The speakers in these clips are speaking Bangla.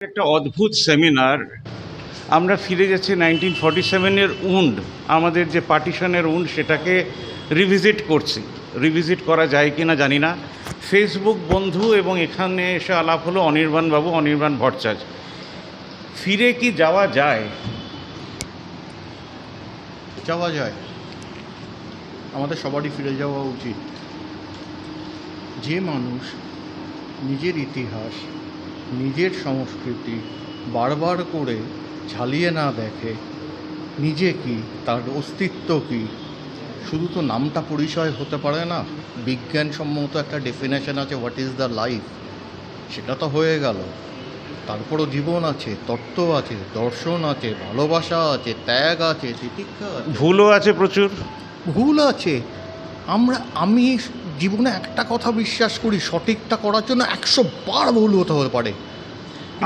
একটা অদ্ভুত সেমিনার আমরা ফিরে যাচ্ছি নাইনটিন ফর্টি সেভেনের উন্ড, আমাদের যে পার্টিশনের উন্ড সেটাকে রিভিজিট করছি। রিভিজিট করা যায় কি না জানি না। ফেসবুক বন্ধু এবং এখানে এসে আলাপ হলো অনির্বাণবাবু অনির্বাণ ভট্টাচার্য। ফিরে কি যাওয়া যায়? যাওয়া যায়। আমাদের সবারই ফিরে যাওয়া উচিত। যে মানুষ নিজের ইতিহাস নিজের সংস্কৃতি বারবার করে ঝালিয়ে না দেখে। নিজে কি তার অস্তিত্ব কি? শুধু তো নামটা পরিচয় হতে পারে না। বিজ্ঞানসম্মত একটা ডেফিনেশন আছে হোয়াট ইজ দ্য লাইফ সেটা তো হয়ে গেল। তারপরও জীবন আছে তত্ত্ব আছে দর্শন আছে ভালোবাসা আছে ত্যাগ আছে তিতিক্ষা আছে। ভুলও আছে প্রচুর। ভুল আছে। আমরা আমি জীবনে একটা কথা বিশ্বাস করি সঠিকটা করার জন্য একশো বার ভুল হতে হতে পারে।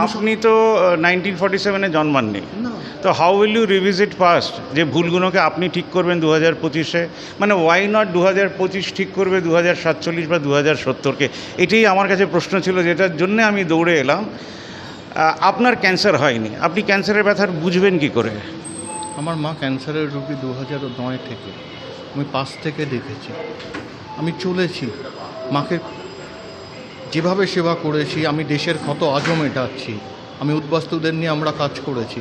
আপনি তো নাইনটিন ফর্টি সেভেনে জন্মাননি। তো how will you revisit past যে ভুলগুলোকে আপনি ঠিক করবেন দু হাজার পঁচিশে মানে ওয়াই নট দু হাজার পঁচিশ ঠিক করবে দু হাজার সাতচল্লিশ বা দু হাজার সত্তরকে? এটাই আমার কাছে প্রশ্ন ছিল যেটার জন্য আমি দৌড়ে এলাম। আপনার ক্যান্সার হয়নি। আপনি ক্যান্সারের ব্যথার বুঝবেন কি করে? আমার মা ক্যান্সারের রোগী দু হাজার নয় থেকে। আমি পাশ থেকে দেখেছি। আমি চলেছি। মাকে যেভাবে সেবা করেছি আমি দেশের ক্ষত আজও মেটাচ্ছি। আমি উদ্বাস্তুদের নিয়ে আমরা কাজ করেছি।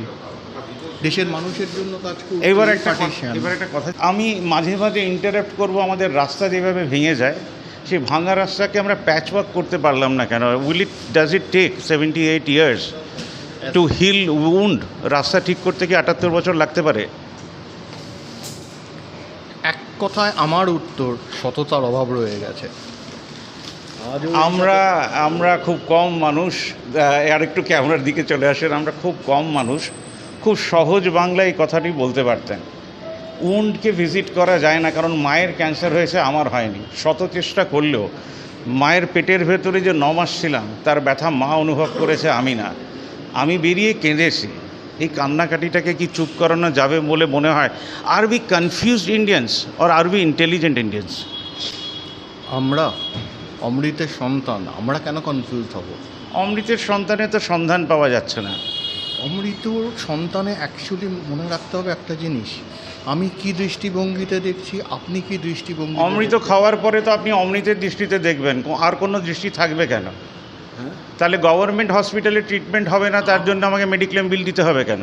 দেশের মানুষের জন্য কাজ এবার একটা এবার একটা কথা আমি মাঝে মাঝে ইন্টারাপ্ট করব আমাদের রাস্তা যেভাবে ভেঙে যায় সেই ভাঙা রাস্তাকে আমরা প্যাচ ওয়ার্ক করতে পারলাম না কেন? Will it does it take seventy eight years to heal wound রাস্তা ঠিক করতে কি আটাত্তর বছর লাগতে পারে? কথায় আমার উত্তর সততার অভাব রয়ে গেছে। আমরা আমরা খুব কম মানুষ আর একটু ক্যামেরার দিকে চলে আসেন আমরা খুব কম মানুষ খুব সহজ বাংলায় এই কথাটি বলতে পারতেন। উন্ডকে ভিজিট করা যায় না কারণ মায়ের ক্যান্সার হয়েছে আমার হয়নি। শত চেষ্টা করলেও মায়ের পেটের ভেতরে যে ন মাস ছিলাম তার ব্যথা মা অনুভব করেছে আমি না। আমি বেরিয়ে কেঁদেছি। এই কান্নাকাটিটাকে কি চুপ করানো যাবে বলে মনে হয়? Are we confused Indians or are we intelligent Indians আমরা অমৃতের সন্তান আমরা কেন কনফিউজ হব? অমৃতের সন্তানে তো সন্ধান পাওয়া যাচ্ছে না। অমৃতর সন্তানে অ্যাকচুয়ালি মনে রাখতে হবে একটা জিনিস। আমি কি দৃষ্টিভঙ্গিতে দেখছি আপনি কি দৃষ্টিভঙ্গি অমৃত খাওয়ার পরে তো আপনি অমৃতের দৃষ্টিতে দেখবেন আর কোনো দৃষ্টি থাকবে কেন? তাহলে গভর্নমেন্ট হসপিটালে ট্রিটমেন্ট হবে না তার জন্য আমাকে মেডিক্লেম বিল দিতে হবে কেন?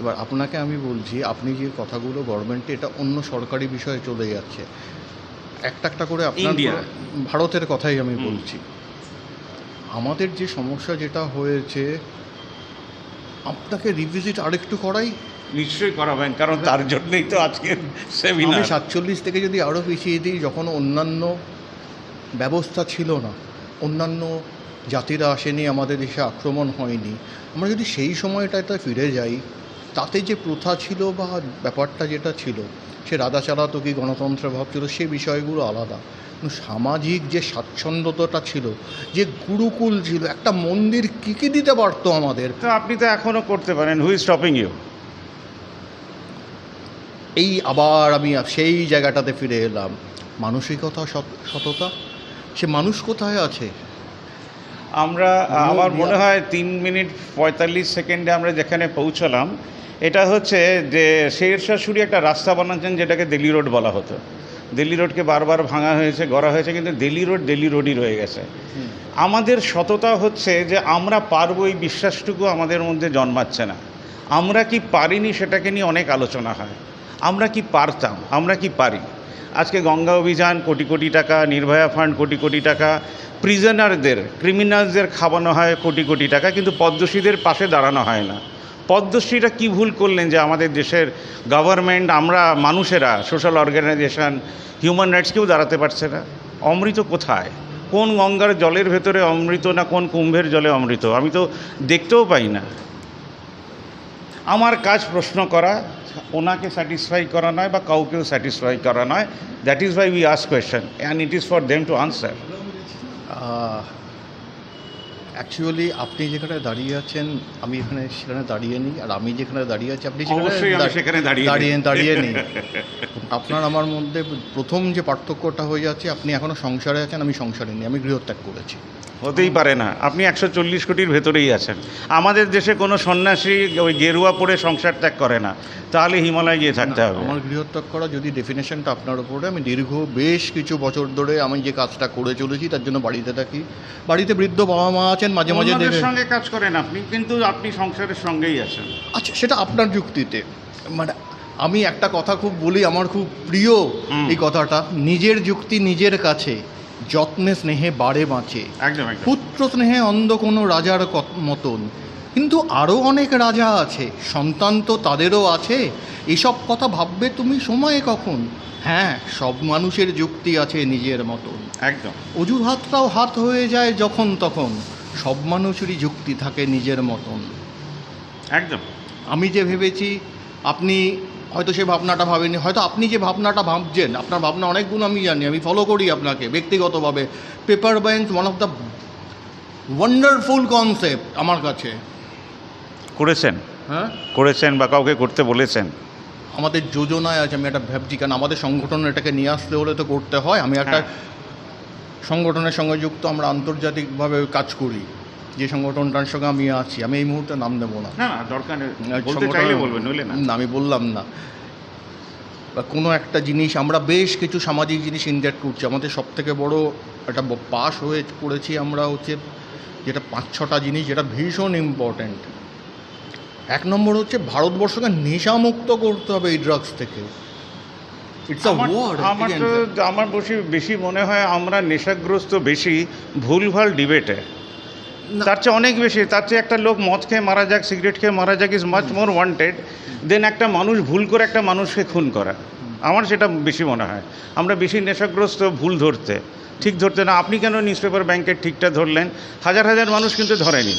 এবার আপনাকে আমি বলছি আপনি যে কথাগুলো গভর্নমেন্টে এটা অন্য সরকারি বিষয়ে চলে যাচ্ছে। একটা একটা করে আপনার। ভারতের কথাই আমি বলছি। আমাদের যে সমস্যা যেটা হয়েছে আপনাকে রিভিজিট আরেকটু করাই। নিশ্চয়ই করাবেন কারণ তার জন্যই তো আজকের আমি সেমিনার সাতচল্লিশ থেকে যদি আরও পিছিয়ে দিই যখন অন্যান্য ব্যবস্থা ছিল না অন্যান্য জাতিরা আসেনি আমাদের দেশে আক্রমণ হয়নি। আমরা যদি সেই সময়টাতে ফিরে যাই তাতে যে প্রথা ছিল বা ব্যাপারটা যেটা ছিল সে রাধা চালাতো কি গণতন্ত্রের ভাব ছিল সে বিষয়গুলো আলাদা। সামাজিক যে স্বাচ্ছন্দ্যতাটা ছিল যে গুরুকুল ছিল একটা মন্দির কী কী দিতে পারতো আমাদের? তো আপনি তো এখনও করতে পারেন হুই স্টপিং ইউ এই আবার আমি সেই জায়গাটাতে ফিরে এলাম। মানসিকতা সততা? সে মানুষ কোথায় আছে? আমরা আমার মনে হয় তিন মিনিট পঁয়তাল্লিশ সেকেন্ডে আমরা যেখানে পৌঁছলাম এটা হচ্ছে যে শের শাহ সুরি একটা রাস্তা বানাচ্ছেন যেটাকে দিল্লি রোড বলা হতো। দিল্লি রোডকে বারবার ভাঙা হয়েছে গড়া হয়েছে কিন্তু দিল্লি রোড দিল্লি রোডই রয়ে গেছে। আমাদের সততা হচ্ছে যে আমরা পারব এই বিশ্বাসটুকু আমাদের মধ্যে জন্মাচ্ছে না। আমরা কি পারিনি সেটাকে নিয়ে অনেক আলোচনা হয়। আমরা কি পারতাম? আমরা কি পারি? আজকে গঙ্গা অভিযান, কোটি কোটি টাকা, নির্ভয়া ফান্ড, কোটি কোটি টাকা। প্রিজনারদের ক্রিমিনালসদের খাওয়ানো হয় কোটি কোটি টাকা, কিন্তু পদ্মশ্রীদের পাশে দাঁড়ানো হয় না। পদ্মশ্রীরা কি ভুল করলেন যে আমাদের দেশের গভর্নমেন্ট আমরা মানুষেরা সোশ্যাল অর্গানাইজেশন হিউম্যান রাইটস কেউ দাঁড়াতে পারছে না? অমৃত কোথায়? কোন গঙ্গার জলের ভেতরে অমৃত না কোন কুম্ভের জলে অমৃত? আমি তো দেখতেও পাই না। আমার কাজ প্রশ্ন করা ওনাকে স্যাটিসফাই করা নয় বা কাউকেও স্যাটিসফাই করা নয়। That is why we ask question and it is for them to answer actually আপনি যেখানে দাঁড়িয়ে আছেন আমি এখানে সেখানে দাঁড়িয়ে নিই আর আমি যেখানে দাঁড়িয়ে আছি আপনি সেখানে দাঁড়িয়ে দাঁড়িয়ে নিই। আপনার আমার মধ্যে প্রথম যে পার্থক্যটা হয়ে যাচ্ছে আপনি এখনও সংসারে আছেন আমি সংসারে নেই আমি গৃহত্যাগ করেছি। হতেই পারে না। আপনি একশো চল্লিশ কোটির ভেতরেই আছেন। আমাদের দেশে কোনো সন্ন্যাসী ওই গেরুয়া পরে সংসার ত্যাগ করে না। তাহলে হিমালয় গিয়ে থাকতে হবে। আমার গৃহত্যাগ করা যদি ডেফিনেশনটা আপনার উপরে আমি দীর্ঘ বেশ কিছু বছর ধরে আমি যে কাজটা করে চলেছি তার জন্য বাড়িতে থাকি। বাড়িতে বৃদ্ধ বাবা মা আছেন মাঝে মাঝে সঙ্গে কাজ করেন আপনি কিন্তু আপনি সংসারের সঙ্গেই আছেন। আচ্ছা সেটা আপনার যুক্তিতে। মানে আমি একটা কথা খুব বলি আমার খুব প্রিয় এই কথাটা। নিজের যুক্তি নিজের কাছে। যত্নে স্নেহে বাড়ে বাঁচে। একদম পুত্র স্নেহে অন্ধ কোনো রাজার মতন। কিন্তু আরও অনেক রাজা আছে সন্তান তো তাদেরও আছে। এসব কথা ভাববে তুমি সময়ে কখন? হ্যাঁ সব মানুষের যুক্তি আছে নিজের মতন। একদম। অজুহাতটাও হাত হয়ে যায় যখন তখন। সব মানুষেরই যুক্তি থাকে নিজের মতন। একদম। আমি যে ভেবেছি আপনি হয়তো সে ভাবনাটা ভাবেনি হয়তো আপনি যে ভাবনাটা ভাবছেন আপনার ভাবনা অনেক গুণ আমি জানি আমি ফলো করি আপনাকে ব্যক্তিগতভাবে। Paper bank one of the wonderful concept আমার কাছে। করেছেন? হ্যাঁ? করেছেন বা কাউকে করতে বলেছেন? আমাদের যোজনায় আছে আমি একটা ভাবছি কারণ আমাদের সংগঠন এটাকে নিয়ে আসতে হলে তো করতে হয়। আমি একটা হ্যাঁ। সংগঠনের সঙ্গে যুক্ত আমরা আন্তর্জাতিকভাবে কাজ করি। যে সংগঠনটার সঙ্গে আমি আছি আমি এই মুহূর্তে নাম দেবো না। না না দরকার বলতে চাইলে বলবেন নইলে না। আমি বললাম না। বা কোনো একটা জিনিস আমরা বেশ কিছু সামাজিক জিনিস ইনজেক্ট করছি। আমাদের সব থেকে বড় একটা পাস হয়ে পড়েছি আমরা হচ্ছে যেটা পাঁচ ছটা জিনিস যেটা ভীষণ ইম্পর্ট্যান্ট এক নম্বর হচ্ছে ভারতবর্ষকে নেশামুক্ত করতে হবে এই ড্রাগস থেকে। ইটস আ আমার- তো আমার বেশি বেশি মনে হয় আমরা নেশাগ্রস্ত বেশি ভুলভাল ডিবেটে তার চেয়ে অনেক বেশি, তার চেয়ে একটা লোক মদ খেয়ে মারা যাক সিগারেট খেয়ে মারা যাক is much more wanted than একটা মানুষ ভুল করে একটা মানুষকে খুন করা। আমার সেটা বেশি মনে হয়। আমরা বেশি নেশাগ্রস্ত, ভুল ধরতে, ঠিক ধরতে না। আপনি কেন নিউজ পেপার ব্যাংকের ঠিকটা ধরলেন? হাজার হাজার মানুষ কিন্তু ধরেনি।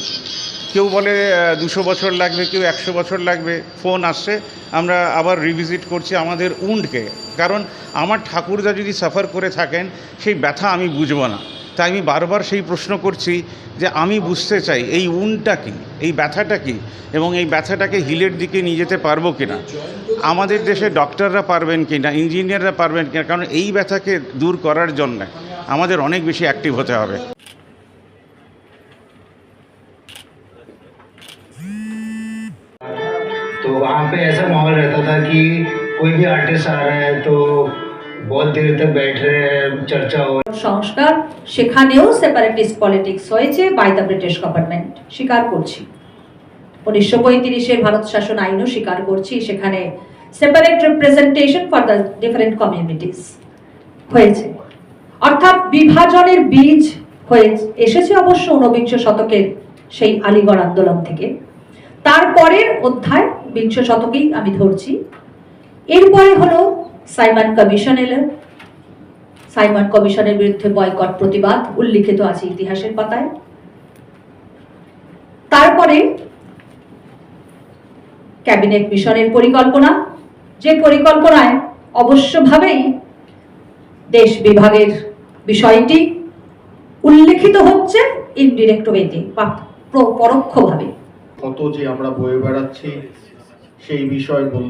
কেউ বলে দুশো বছর লাগবে, কেউ একশো বছর লাগবে ফোন আসছে। আমরা আবার রিভিজিট করছি আমাদের উন্ডকে কারণ আমার ঠাকুরদা যদি সাফার করে থাকেন, সেই ব্যথা আমি বুঝব না। তাই আমি বারবার সেই প্রশ্ন করছি যে আমি বুঝতে চাই এই উনটা কি এই ব্যথাটা কি এবং এই ব্যথাটাকে হিলের দিকে নিয়ে যেতে পারবো কি না আমাদের দেশে ডক্টররা পারবেন কি না ইঞ্জিনিয়াররা পারবেন কি না কারণ এই ব্যথাকে দূর করার জন্য আমাদের অনেক বেশি অ্যাক্টিভ হতে হবে तो वहाँ पे ऐसा माहौल रहता था कि कोई भी आर्टिस्ट आ रहा है तो সংস্কার সেখানেও সেপারেটিস্ট পলিটিক্স হয়েছে বাই দ্য ব্রিটিশ গভর্নমেন্ট স্বীকার করছি। উনিশশো পঁয়ত্রিশের ভারত শাসন আইনও স্বীকার করছি, সেখানে separate representation for the different communities হয়েছে। অর্থাৎ বিভাজনের বীজ হয়ে এসেছে অবশ্য ঊনবিংশ শতকের সেই আলিগড় আন্দোলন থেকে। তারপরের অধ্যায় বিংশ শতকেই আমি ধরছি। এরপরে হলো সাইমন কমিশন এলো। সাইমন কমিশনের বিরুদ্ধে বয়কট প্রতিবাদ, উল্লিখিত আছে ইতিহাসের পাতায়। তারপরে ক্যাবিনেট মিশনের পরিকল্পনা, যে পরিকল্পনায় অবশ্যভাবেই দেশ বিভাগের বিষয়টি উল্লেখিত হচ্ছে ইনডিরেক্ট ওয়েতে পরোক্ষভাবে। কত যে আমরা বয়ে বেড়াচ্ছি, সেই বিষয় বল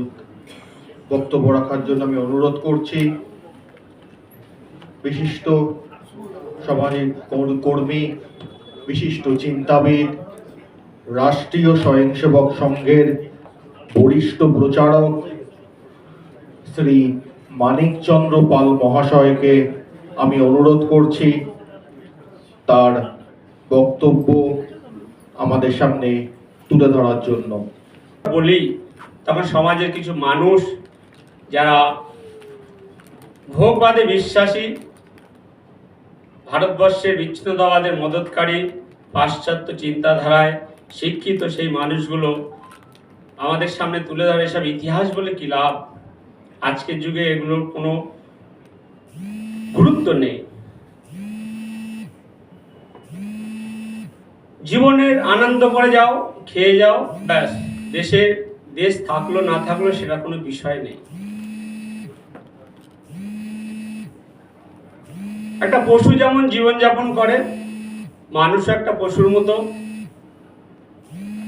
বক্তব্য রাখার জন্য আমি অনুরোধ করছি। বিশিষ্ট সামাজিক কর- কর্মী, বিশিষ্ট চিন্তাবিদ, রাষ্ট্রীয় স্বয়ংসেবক সংঘের বরিষ্ঠ প্রচারক শ্রী মানিকচন্দ্র পাল মহাশয়কে আমি অনুরোধ করছি। তার বক্তব্য আমাদের সামনে তুলে ধরার জন্য। বলি তখন সমাজের কিছু মানুষ যারা ভোগবাদে বিশ্বাসী, ভারতবর্ষের বিচ্ছিন্নতাবাদের মদতকারী, পাশ্চাত্য চিন্তাধারায় শিক্ষিত সেই মানুষগুলো আমাদের সামনে তুলে ধরে এসব ইতিহাস বলে কি লাভ? আজকের যুগে এগুলোর কোনো গুরুত্ব নেই। জীবনের আনন্দ করে যাও, খেয়ে যাও, ব্যাস। দেশে, দেশ থাকল না থাকল সেটা কোনো বিষয় নেই। একটা পশু যেমন জীবনযাপন করে, মানুষ একটা পশুর মতো,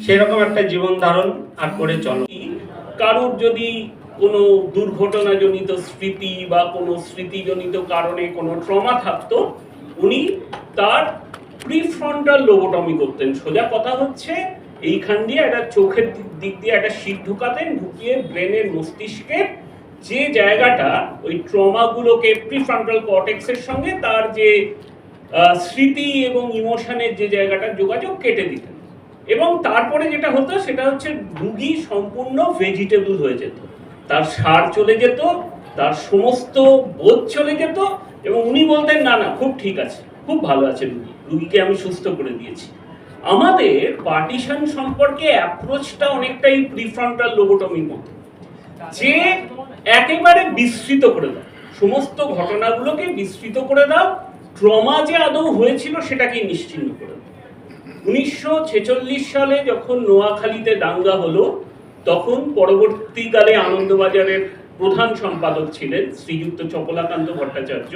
সেরকম একটা জীবন ধারণ আর করে চলো। কারোর যদি কোনো দুর্ঘটনাজনিত স্মৃতি বা কোনো স্মৃতিজনিত কারণে কোনো ট্রমা থাকতো, উনি তার প্রিফ্রন্টাল লোবোটমি করতেন। সোজা কথা হচ্ছে, এইখান দিয়ে একটা চোখের দিক- দিয়ে একটা শীত ঢুকাতেন, ঢুকিয়ে ব্রেনের মস্তিষ্কের যে জায়গাটা ওই ট্রমাগুলোকে প্রিফ্রন্টাল কর্টেক্সের সঙ্গে তার যে স্মৃতি এবং ইমোশনের যে জায়গাটা যোগাযোগ কেটে দিতেন এবং তারপরে যেটা হতো সেটা হচ্ছে রুগী সম্পূর্ণ ভেজিটেবল হয়ে যেত। তার সার চলে যেত, তার সমস্ত বোধ চলে যেত এবং উনি বলতেন, না না, খুব ঠিক আছে, খুব ভালো আছে রুগী, রুগীকে আমি সুস্থ করে দিয়েছি। আমাদের পার্টিশন সম্পর্কে অ্যাপ্রোচটা অনেকটাই প্রিফ্রন্টাল লোবোটমির মতো। যে একেবারে বিস্তৃত করে দাও। সমস্ত ঘটনাগুলোকে বিস্তৃত করে দাও, ট্রমা যে আদৌ হয়েছিল সেটাকে নিশ্চিহ্ন করে দাও। উনিশশো ছেচল্লিশ সালে যখন নোয়াখালীতে দাঙ্গা হলো, তখন পরবর্তীকালে আনন্দবাজারের প্রধান সম্পাদক ছিলেন শ্রীযুক্ত চপলাকান্ত ভট্টাচার্য,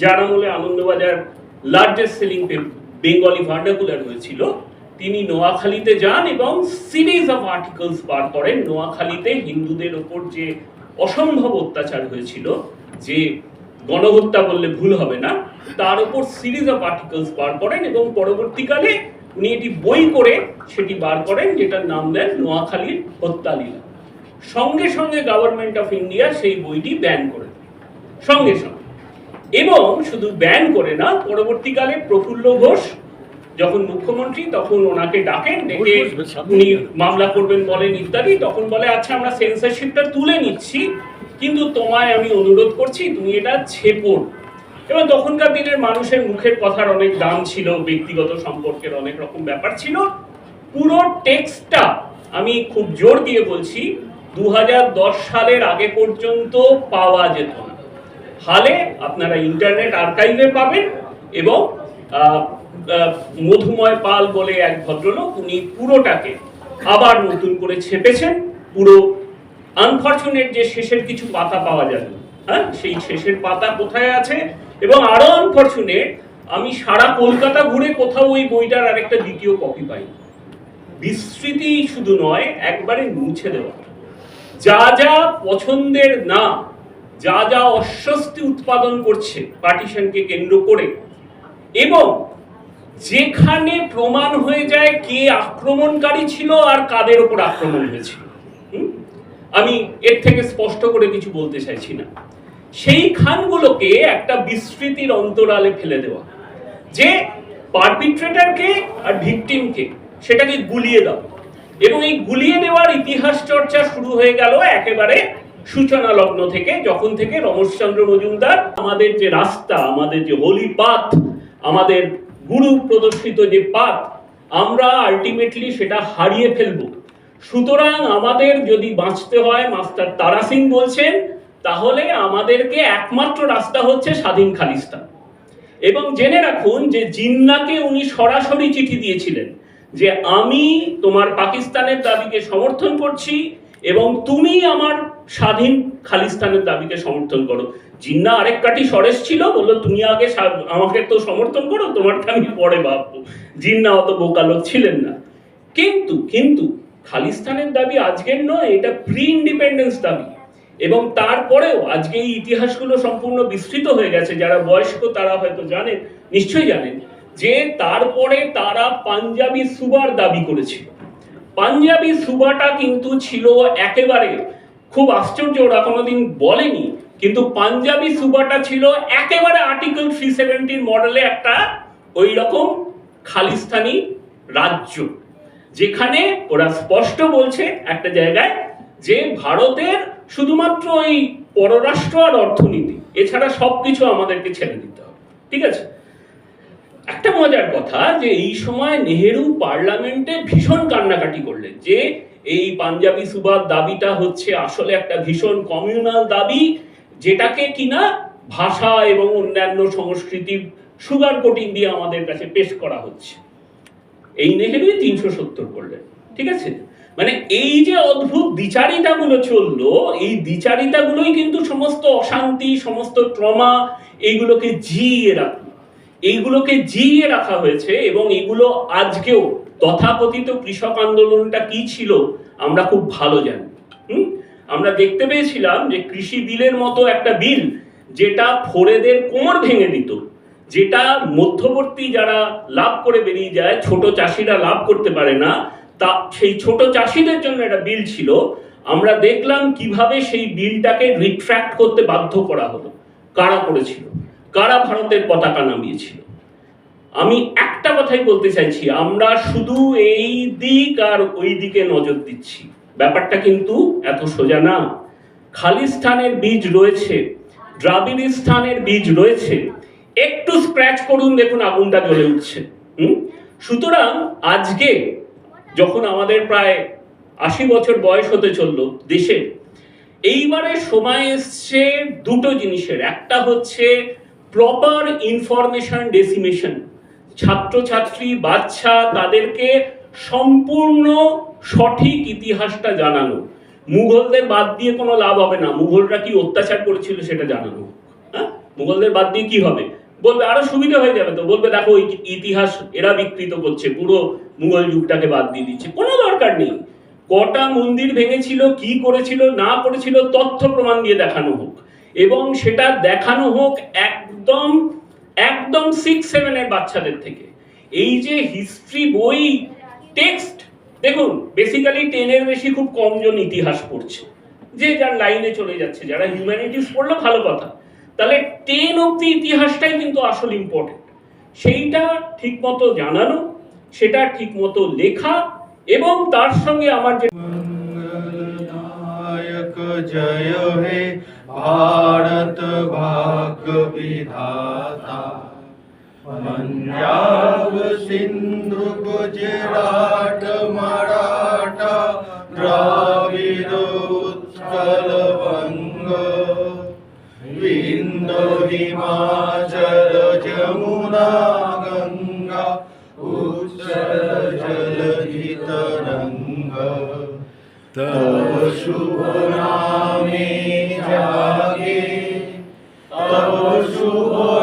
যার আমলে Anandabazar largest selling Bengali vernacular হয়েছিল। তিনি নোয়াখালীতে যান এবং সিরিজ অফ আর্টিকেলস বার করেন। নোয়াখালীতে হিন্দুদের ওপর যে অসম্ভব অত্যাচার হয়েছিল যে গণহত্যা বললে ভুল হবে না। তার উপর সিরিজ অফ আর্টিকেলস বার করেন এবং পরবর্তীকালে উনি এটি বই করে সেটি বার করেন যেটার নাম দেন নোয়াখালীর হত্যালীলা। সঙ্গে সঙ্গে গভর্নমেন্ট অফ ইন্ডিয়া সেই বইটি ব্যান করে সঙ্গে সঙ্গে। এবং শুধু ব্যান করে না, পরবর্তীকালে প্রফুল্ল ঘোষ যখন মুখ্যমন্ত্রী তখন ওনাকে ডাকেন ডেকে উনি মামলা করবেন বলেন ইত্যাদি তখন বলে আচ্ছা আমরা সেন্সারশিপটা তুলে নিচ্ছি কিন্তু তোমায় আমি অনুরোধ করছি তুমি এটা ছেপো। এবং তখনকার দিনের মানুষের মুখের কথার অনেক দাম ছিল ব্যক্তিগত সম্পর্কের অনেক রকম ব্যাপার ছিল। পুরো টেক্সটটা আমি খুব জোর দিয়ে বলছি দু হাজার দশ সালের আগে পর্যন্ত পাওয়া যেত না। হালে আপনারা ইন্টারনেট আর্কাইভে পাবেন এবং মধুময় পাল বলে এক ভদ্রলোক উনি পুরোটাকে আবার নতুন করে ছেপেছেন। পুরো আনফরচুনেট যে শেষের কিছু পাতা পাওয়া যাবে। হ্যাঁ সেই শেষের পাতা কোথায় আছে? এবং আরও আনফরচুনেট আমি সারা কলকাতা ঘুরে কোথাও ওই বইটার আরেকটা দ্বিতীয় কপি পাই। বিস্মৃতি শুধু নয়, একবারে মুছে দেওয়া। যা যা পছন্দের না, যা যা অস্বস্তি উৎপাদন করছে পার্টিশনকে কেন্দ্র করে, এবং যেখানে প্রমাণ হয়ে যায় কে আক্রমণকারী ছিল আর কাদের ওপর আক্রমণ হয়েছিল? আমি এর থেকে স্পষ্ট করে কিছু বলতে চাইছি না। সেই খানগুলোকে একটা বিস্তৃতির অন্তরালে ফেলে দেওয়া। যে পারপিট্রেটারকে আর ভিকটিমকে সেটাকে গুলিয়ে দাও। এবং এই গুলিয়ে দেওয়ার ইতিহাস চর্চা শুরু হয়ে গেল একেবারে সূচনা লগ্ন থেকে, যখন থেকে রমেশচন্দ্র মজুমদার আমাদের যে রাস্তা, আমাদের যে হোলি পাথ আমাদের গুরু প্রদর্শিত যে পাথ আমরা আলটিমেটলি সেটা হারিয়ে ফেলব। সুতরাং আমাদের যদি বাঁচতে হয়, মাস্টার তারা সিং বলছেন, তাহলে আমাদেরকে একমাত্র রাস্তা হচ্ছে স্বাধীন খালিস্তান। এবং জেনে রাখুন যে জিন্নাকে উনি সরাসরি চিঠি দিয়েছিলেন যে আমি তোমার পাকিস্তানের দাবিকে সমর্থন করছি এবং তুমি আমার স্বাধীন খালিস্তানের দাবিকে সমর্থন করো। জিন্না আরেক কাটি সরেশ ছিল, বলল, তুমি আগে আমাকে তো সমর্থন করো, তোমারটা আমি পরে ভাববো। জিন্না অত বোকা লোক ছিলেন না। কিন্তু কিন্তু, খালিস্তানের দাবি আজকের নয়, এটা প্রি ইন্ডিপেন্ডেন্স দাবি। এবং তারপরেও আজকে এই ইতিহাসগুলো সম্পূর্ণ বিস্তৃত হয়ে গেছে, যারা বয়স্ক তারা হয়তো জানেন, নিশ্চয়ই জানেন, যে তারপরে তারা পাঞ্জাবি সুবার দাবি করেছিল। পাঞ্জাবি সুবাটা কিন্তু ছিল একেবারে, খুব আশ্চর্য, ওরা কোনোদিন বলেনি কিন্তু পাঞ্জাবি সুবাটা ছিল একেবারে আর্টিকেল থ্রি সেভেন্টির মডেলে একটা ওই রকম খালিস্তানি রাজ্য, যেখানে ওরা স্পষ্ট বলছে একটা জায়গায় যে ভারতের শুধুমাত্র ওই পররাষ্ট্র আর অর্থনীতি, এছাড়া সব কিছু আমাদেরকে ছেড়ে দিতে হবে, ঠিক আছে? একটা মজার কথা যে এই সময় নেহেরু পার্লামেন্টে ভীষণ কান্নাকাটি করলেন যে এই পাঞ্জাবি সুবার দাবিটা হচ্ছে আসলে একটা ভীষণ কমিউনাল দাবি যেটাকে কিনা ভাষা এবং অন্যান্য সংস্কৃতির সুগার কোটিং দিয়ে আমাদের কাছে পেশ করা হচ্ছে এই নেহেরুই তিনশো সত্তর করলেন, ঠিক আছে মানে এই যে অদ্ভুত দ্বিচারিতাগুলো চলল, এই দ্বিচারিতাগুলোই কিন্তু সমস্ত অশান্তি, সমস্ত ট্রমা, এইগুলোকে জিইয়ে রাখল এইগুলোকে জিইয়ে রাখা হয়েছে এবং এগুলো আজকেও তথাকথিত কৃষক আন্দোলনটা কি ছিল, আমরা খুব ভালো জানি? আমরা দেখতে পেয়েছিলাম যে কৃষি বিলের মতো একটা বিল যেটা ফোরেদের কোমর ভেঙে দিত, যেটা মধ্যবর্তী যারা লাভ করে বেরিয়ে যায়, ছোট চাষিরা লাভ করতে পারে না, তা সেই ছোট চাষিদের জন্য একটা বিল ছিল। আমরা দেখলাম কীভাবে সেই বিলটাকে রিট্র্যাক্ট করতে বাধ্য করা হলো, কারা করেছিল, কারা ভারতের পতাকা নামিয়েছিল। আমি একটা কথাই বলতে চাইছি, আমরা শুধু এই দিক আর ওই দিকে নজর দিচ্ছি। ব্যাপারটা কিন্তু এত সোজা না। খালিস্তানের বীজ রয়েছে দ্রাবিড়িস্তানের বীজ রয়েছে। একটু স্ক্র্যাচ করুন, দেখুন আগুনটা জ্বলে উঠছে। হুম? সুতরাং আজকে যখন আমাদের প্রায় আশি বছর বয়স হতে চলল দেশে এইবারে সময় এসছে দুটো জিনিসের। একটা হচ্ছে প্রপার ইনফরমেশন ডেসিমেশন ছাত্রছাত্রী, বাচ্চা, তাদেরকে সম্পূর্ণ সঠিক ইতিহাসটা জানানো। মুঘলদের বাদ দিয়ে কোনো লাভ হবে না। মুঘলরা কি অত্যাচার করেছিল সেটা জানানো। হ্যাঁ? মুঘলদের বাদ দিয়ে কি হবে? বলবে, আরও সুবিধা হয়ে যাবে তো। বলবে, দেখো ইতিহাস এরা বিকৃত করছে। পুরো মুঘল যুগটাকে বাদ দিয়ে দিচ্ছে। কোনো দরকার নেই। কটা মন্দির ভেঙেছিল, কি করেছিল, না করেছিল, তথ্য প্রমাণ দিয়ে দেখানো হোক। এবং সেটা দেখানো হোক একদম একদম সিক্স সেভেনের বাচ্চাদের থেকে। এই যে হিস্ট্রি বই টেক্সট, দেখুন বেসিক্যালি টেনের বেশি খুব কমজন ইতিহাস পড়ছে, যে যার লাইনে চলে যাচ্ছে, যারা হিউম্যানিটিস পড়ল, ভালো কথা। তাহলে টেন অব্দি ইতিহাসটাই কিন্তু আসল ইম্পর্টেন্ট সেইটা ঠিকমতো জানানো, সেটা ঠিকমতো লেখা, এবং তার সঙ্গে আমার যে জয় হে, ভারত বিধাতা पंजाब सिंधु गुजरात मराठा द्राविड बंग विंध्य हिमाचल जमुना गंगा, उच्चल जलधि तरंग तव शुभ नामे जागे, तव शुभ